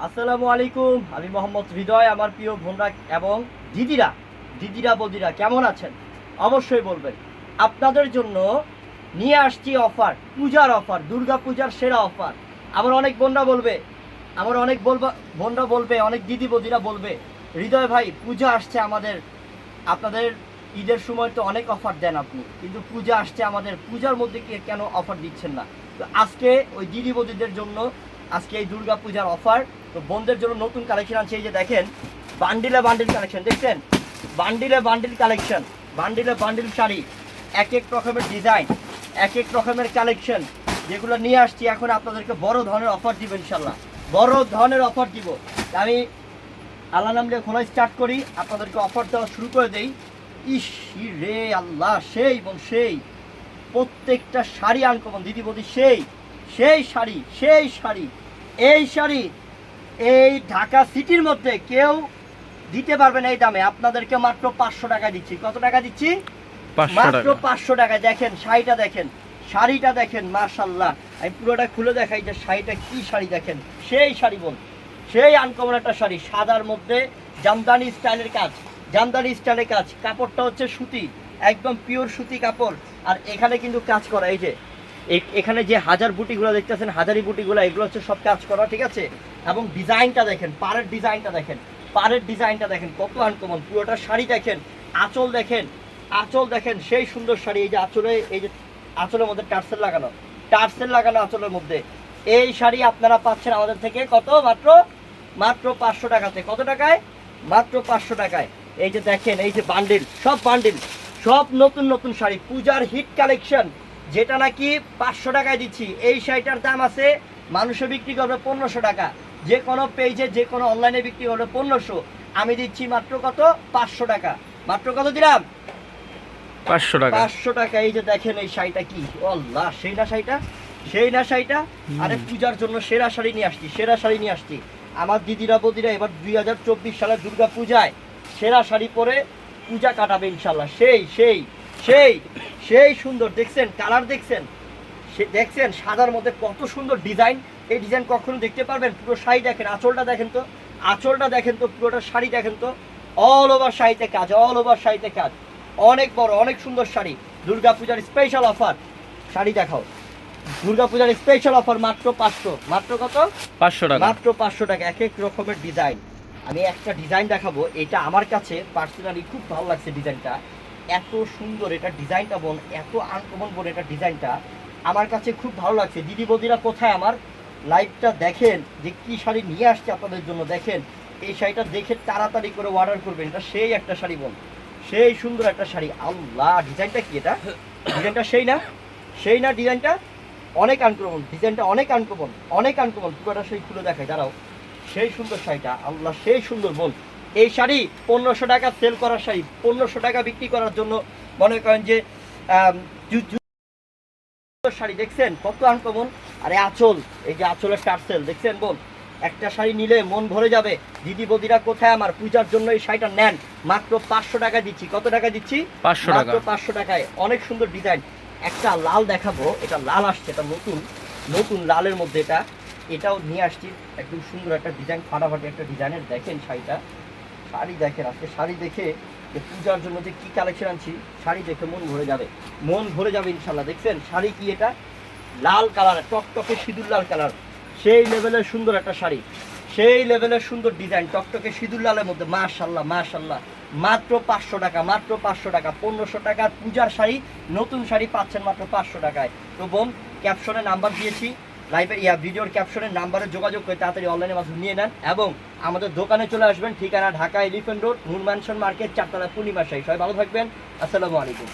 আসসালামু আলাইকুম, আমি মোহাম্মদ হৃদয়, আমার প্রিয় বোনরা এবং দিদিরা দিদিরা বদিরা, কেমন আছেন? অবশ্যই বলবেন। আপনাদের জন্য নিয়ে আসছি অফার, পূজার অফার, দুর্গা পূজার সেরা অফার। আমার অনেক বোনরা বলবে, আমার অনেক বলবা, বোনরা বলবে, অনেক দিদি বদিরা বলবে, হৃদয় ভাই, পূজা আসছে আমাদের, আপনাদের ঈদের সময় তো অনেক অফার দেন আপনি, কিন্তু পূজা আসছে আমাদের, পূজার মধ্যে কি কেন অফার দিচ্ছেন না? তো আজকে ওই দিদি বদিদের জন্য, আজকে এই দুর্গা পূজার অফার তো বোনদের জন্য নতুন কালেকশন আছে এই যে দেখেন বান্ডিলে বান্ডিল কালেকশন দেখছেন? বান্ডিলে বান্ডিল কালেকশন বান্ডিলে বান্ডিল শাড়ি এক এক রকমের ডিজাইন এক এক রকমের কালেকশন যেগুলো নিয়ে আসছি, এখন আপনাদেরকে বড় ধরনের অফার দিব ইনশাল্লাহ বড় ধরনের অফার দিব। আমি আল্লাহ নাম দিয়ে খোলা স্টার্ট করি, আপনাদেরকে অফার দেওয়া শুরু করে দেই। ইস রে আল্লাহ, সেই এবং সেই। প্রত্যেকটা শাড়ি আনকমন দিদি বদি সেই সেই শাড়ি সেই শাড়ি, এই শাড়ি এই ঢাকা সিটির মধ্যে কেউ দিতে পারবে না এই দামে। আপনাদেরকে মাত্র পাঁচশো টাকা দিচ্ছি। কত টাকা দিচ্ছি? মাত্র পাঁচশো টাকা। দেখেন শাড়িটা দেখেন শাড়িটা দেখেন মার্শাল্লাহ আমি পুরোটা খুলে দেখাই যে শাড়িটা কি শাড়ি দেখেন। সেই শাড়ি বল। সেই আনকমন একটা শাড়ি সাদার মধ্যে জামদানি স্টাইলের কাজ। জামদানি স্টাইলের কাজ। কাপড়টা হচ্ছে সুতি একদম পিওর সুতি কাপড়। আর এখানে কিন্তু কাজ করা এই যে এখানে যে হাজার বুটিগুলো দেখতেছেন হাজারি বুটিগুলো এগুলো হচ্ছে সব কাজ করা ঠিক আছে? এবং ডিজাইনটা দেখেন, পাড়ের ডিজাইনটা দেখেন, পাড়ের ডিজাইনটা দেখেন, কত আনকমন পুরোটা শাড়ি দেখেন, আঁচল দেখেন আঁচল দেখেন, সেই সুন্দর শাড়ি, এই যে আঁচলে, এই যে আঁচলের মধ্যে টার্সেল লাগানো টার্সেল লাগানো আঁচলের মধ্যে। এই শাড়ি আপনারা পাচ্ছেন আমাদের থেকে কত? মাত্র মাত্র পাঁচশো টাকাতে। কত টাকায়? মাত্র পাঁচশো টাকায়। এই যে দেখেন, এই যে বান্ডিল সব বান্ডিল সব নতুন নতুন শাড়ি। পূজার হিট কালেকশন যেটা নাকি পাঁচশো টাকায় দিচ্ছি। এই শাড়িটার দাম আছে, মানুষে বিক্রি করবে পনেরোশো টাকা। যে কোনো পেজে যে কোনো অনলাইনে বিক্রি করবে পনেরোশো। আমি দিচ্ছি মাত্র কত? পাঁচশো টাকা। মাত্র কত দিলাম? পাঁচশো টাকা। পাঁচশো টাকা। এই যে দেখেন এই শাড়িটা কি? ও সেই না শাড়িটা? সেই না শাড়িটা? আরে পূজার জন্য সেরা শাড়ি নিয়ে আসছি সেরা শাড়ি নিয়ে আসছি। আমার দিদিরা বদিরা এবার দুই হাজার চব্বিশ সালে দুর্গা পূজায় সেরা শাড়ি পরে পূজা কাটাবে ইনশাল্লাহ। সেই সেই সেই সেই সুন্দর। দেখছেন? কালার দেখছেন? দেখছেন সাদার মধ্যে কত সুন্দর ডিজাইন। এই ডিজাইন কখনো দেখতে পারবেন? পুরো শাড়ি দেখেন আঁচলটা দেখেন তো। আঁচলটা দেখেন তো পুরোটা শাড়ি দেখেন তো। অল ওভার শাড়িতে কাজ অল ওভার শাড়িতে কাজ। অনেক বড় অনেক সুন্দর শাড়ি। দুর্গা পূজার স্পেশাল অফার শাড়ি দেখাও। দুর্গা পূজার স্পেশাল অফার মাত্র পাঁচশো। মাত্র কত? পাঁচশো টাকা। মাত্র পাঁচশো টাকা। এক এক রকমের ডিজাইন। আমি একটা ডিজাইন দেখাবো। এটা আমার কাছে পার্সোনালি খুব ভালো লাগছে ডিজাইনটা। এত সুন্দর এটা ডিজাইনটা বোন এত আনকমন বোন এটা ডিজাইনটা। আমার কাছে খুব ভালো লাগছে। দিদি বদিরা কোথায় আমার? লাইভটা দেখেন, যে কী শাড়ি নিয়ে আসছে আপনাদের জন্য দেখেন। এই শাড়িটা দেখে তাড়াতাড়ি করে অর্ডার করবেন। এটা সেই একটা শাড়ি বল। সেই সুন্দর একটা শাড়ি। আল্লাহ, ডিজাইনটা কি এটা? ডিজাইনটা সেই না? সেই না ডিজাইনটা? অনেক আনকমন ডিজাইনটা অনেক আনকমন অনেক আনকমন পুরোটা সেই খুলে দেখায়। দাঁড়াও। সেই সুন্দর শাড়িটা। আল্লাহ, সেই সুন্দর বল। এই শাড়ি পনেরোশো টাকা সেল করার শাড়ি। পনেরোশো টাকা বিক্রি করার জন্য মনে করেন যে শাড়ি দেখছেন? কত আনকমন আরে আঁচল। এই যে আঁচলের টার্সেল দেখছেন বোন? একটা শাড়ি নিলে মন ভরে যাবে। দিদি বদিরা কোথায় আমার? পূজার জন্য এই শাড়িটা নেন। মাত্র পাঁচশো টাকা দিচ্ছি। কত টাকা দিচ্ছি? পাঁচশো টাকা। পাঁচশো টাকায়। অনেক সুন্দর ডিজাইন একটা লাল দেখাবো। এটা লাল আসছে এটা নতুন। নতুন লালের মধ্যে এটা। এটাও নিয়ে আসছি। একদম সুন্দর একটা ডিজাইন ফাটাফাটি একটা ডিজাইনের দেখেন শাড়িটা। শাড়ি দেখেন আজকে শাড়ি দেখে যে পূজার জন্য যে কি কালেকশন আনছি, শাড়ি দেখে মন ভরে যাবে। মন ভরে যাবে ইনশাল্লাহ দেখছেন? শাড়ি কি এটা? লাল কালার টকটকে সিঁদুর লাল কালার সেই লেভেলের সুন্দর একটা শাড়ি। সেই লেভেলের সুন্দর ডিজাইন টকটকে সিঁদুর লালের মধ্যে মাশাল্লাহ মাশাল্লাহ মাত্র পাঁচশো টাকা, মাত্র পাঁচশো টাকা, পনেরোশো টাকার পূজার শাড়ি, নতুন শাড়ি পাচ্ছেন মাত্র পাঁচশো টাকায়। তো বোন ক্যাপশনে নাম্বার দিয়েছি। লাইভের ইয়া ভিডিওর ক্যাপশনের নাম্বারে যোগাযোগ করে তাড়াতাড়ি অনলাইনে মাধ্যমে নিয়ে নেন এবং আমাদের দোকানে চলে আসবেন ঠিকানা Dhaka elephant road Noon mansion market চারতলা পূর্ণিমা সবাই ভালো থাকবেন। আসসালামু আলাইকুম।